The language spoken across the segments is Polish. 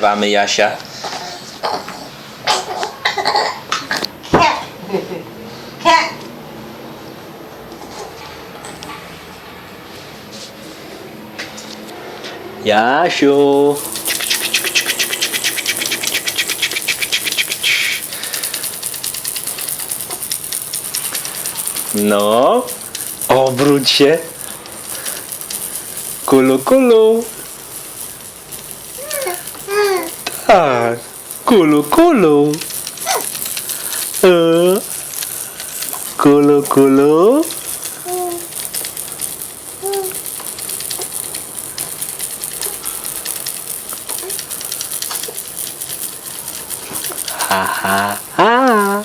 Wamy Jasia. Jasiu. No, obróć się. Kulu, kulu. Tak, kulu, kulu. E, Kulu, kulu. Ha, ha, ha.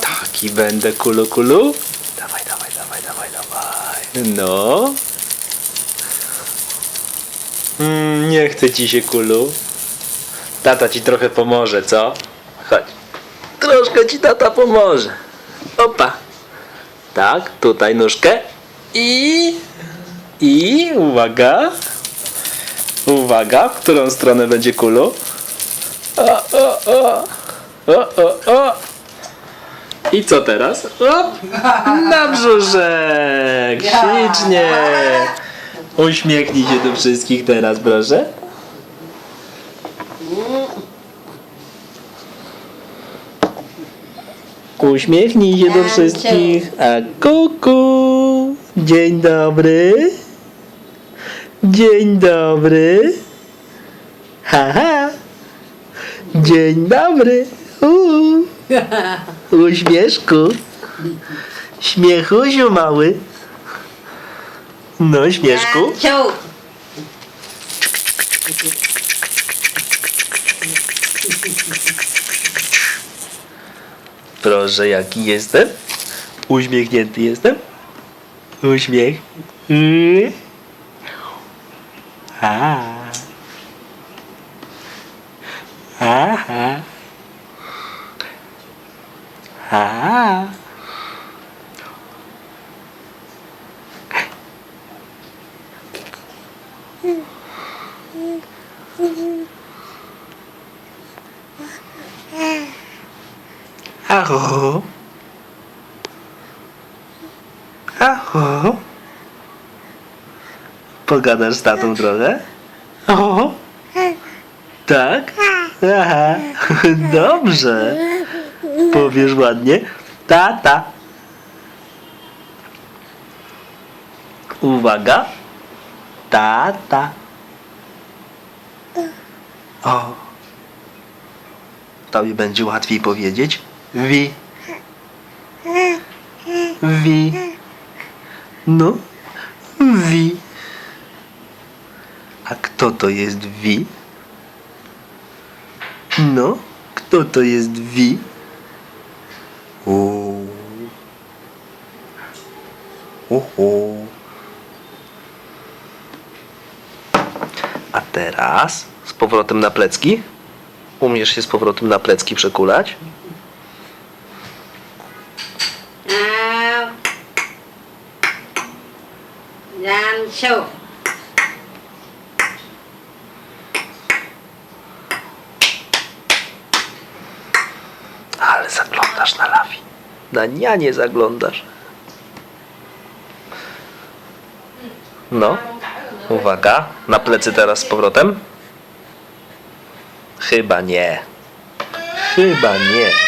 Taki będę kulu, kulu. Dawaj, dawaj, dawaj, dawaj, dawaj. No. Mm, nie chce ci się kulu. Tata ci trochę pomoże, co? Chodź. Troszkę ci tata pomoże. Opa. Tak, tutaj nóżkę. I... I... Uwaga. Uwaga, w którą stronę będzie kulu? O, o, o. O, o, o. I co teraz? Op, na brzuszek. Ślicznie. Uśmiechnij się do wszystkich teraz, proszę. Uśmiechnij się do wszystkich. A kuku. Dzień dobry. Dzień dobry. Haha. Dzień dobry. Uuu. Uśmieszku. Śmiechusiu mały. No, śmieszku. Ciu. Proszę, jaki jestem? Uśmiechnięty jestem? Uśmiech. Mm. A. Aha. A. Aho. Aho. Pogadasz z tatą trochę? O. Tak? Aha. Dobrze. Powiesz ładnie. Tata. Uwaga. Tata. O. Tobie będzie łatwiej powiedzieć. Wi. Wi. No. Wi. A kto to jest Wi? No. Kto to jest Wi? O. Oho. A teraz z powrotem na plecki. Umiesz się z powrotem na plecki przekulać? Gian ciu. Ale zaglądasz na lawi. Na nianie zaglądasz. No. Uwaga. Na plecy teraz z powrotem. Chyba nie. Chyba nie.